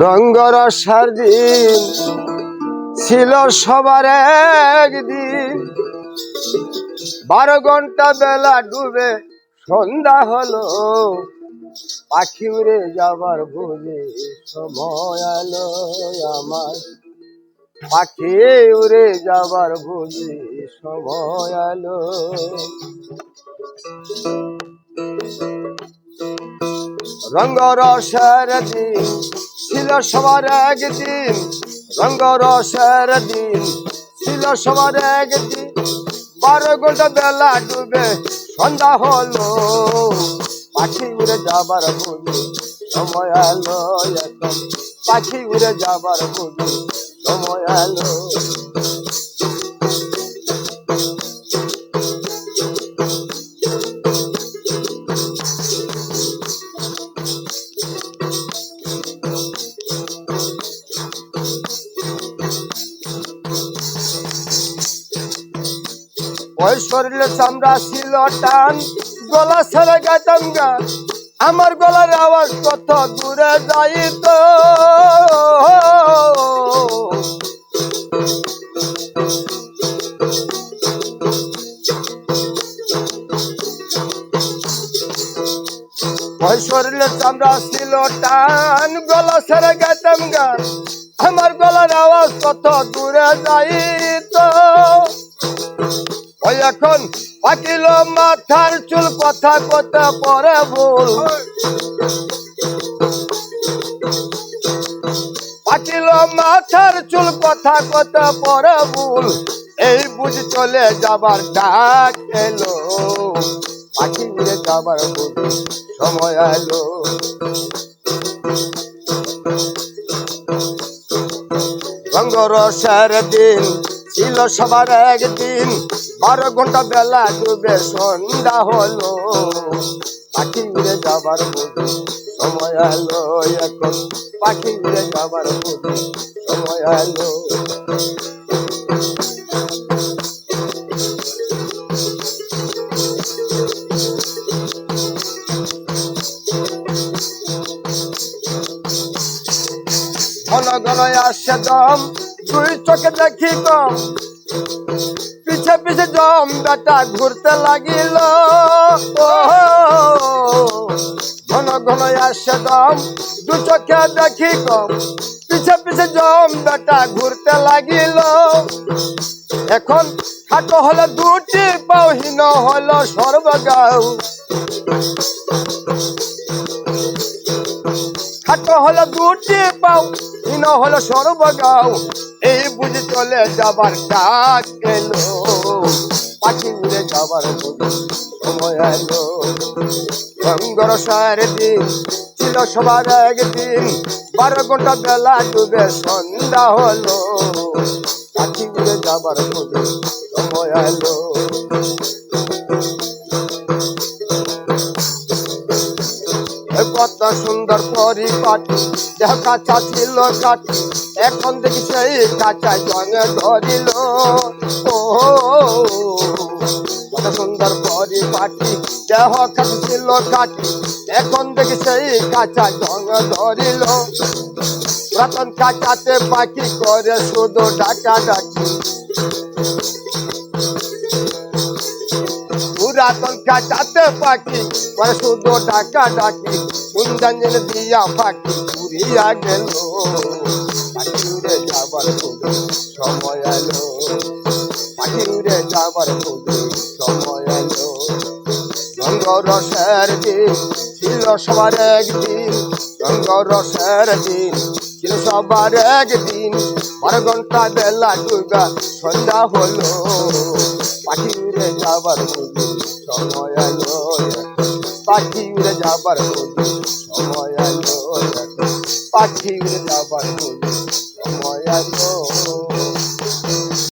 রঙ্গরসার দিন ছিল সবার একদিন। বারো ঘণ্টা বেলা ডুবে সন্ধ্যা হলো, পাখি উড়ে যাবার বুঝে সময় আলো আমার। পাখি উড়ে যাবার বুঝে সময় আলো রঙ্গরসের দিন ছিল সবার একদিন রঙ্গরসের দিন। ছিল সবার একদিন, বারো ঘণ্টা বেলা ডুবে সন্ধ্যা হলো। পাখি উড়ে যাবার বুঝি সময় আলো এখন পাখি উড়ে যাবার বুঝি সময় আলো শরীরে চামড়া ছিল টান, গলা ছেড়ে গাইতাম গান আমার গলার আওয়াজ কত দূরে যাইত। ওই শরীরে চামড়া ছিল টান, গলা ছেড়ে গাইতাম গান আমার গলার আওয়াজ কত দূরে যাইত। ওই এখন পাকিল মাথার চুল কথা কথা পরে বল। পাকিল মাথার চুল কথা কথা পরে বল। এই বুঝ চলে যাবার ডাক এলো। পাখি উড়ে যাবার বুঝ সময় এলো। রঙ্গরসের দিন ছিল সবার একদিন। বারো ঘণ্টা বেলা ডুবে সন্ধ্যা হলো। পাখি উড়ে যাবার বুঝি সময় এলো এখন। পাখি উড়ে যাবার বুঝি সময় এলো। ঘন ঘন আসে দম তুই চোখে দেখি কম পিছে পিছে জম বেটা ঘুরতে লাগিল। ঘন ঘন আসে দম, দু চোখে দেখি কম পিছে পিছে জম বেটা ঘুরতে লাগিল। এখন খাটো হলো দুটি পাউহীন হলো সর্বগাও হলো দুটি পাও হীন হলো সর্বগাও। এই বুঝি চলে যাবার ডাক এলো, পাখি উড়ে যাবার সময় এলো। রঙ্গরসার দিন, ছিল সবার একদিন, বারো ঘণ্টা বেলা ডুবে সন্ধ্যা হলো। পাখি উড়ে যাবার সময় এলো। কত সুন্দর পরিপাটি। দেহ কাঁচা ছিল কাটি, এখন দেখি সেই কাঁচা জঙে ধরিল। ও, কত সুন্দর পরিপাটি, দেহ কাঁচা ছিল কাটি, এখন দেখি সেই কাঁচা জঙে ধরিল। রতন কাঁচাতে পাখি করে শুধু ডাকা ডাকি পুরাতন কাটাতে পাখি পরে শুধু ডাকা ডাকি কুঞ্জাঞ্জল দিয়া পাখি উড়িয়া গেল। পাখি উড়ে যাবার খুবই সময় এলো। পাখি উড়ে যাবার খুবই সময় এলো। রঙ্গ রসের দিন ছিল সবার একদিন। রঙ্গ রসের দিন ছিল সবার একদিন। বারো ঘণ্টা বেলা ডুবা সন্ধ্যা হলো। পাখি উড়ে যাবার বুঝি সময় এলো। পাখি উড়ে যাবার সময় এলো পাখি উড়ে যাবার সময় এলো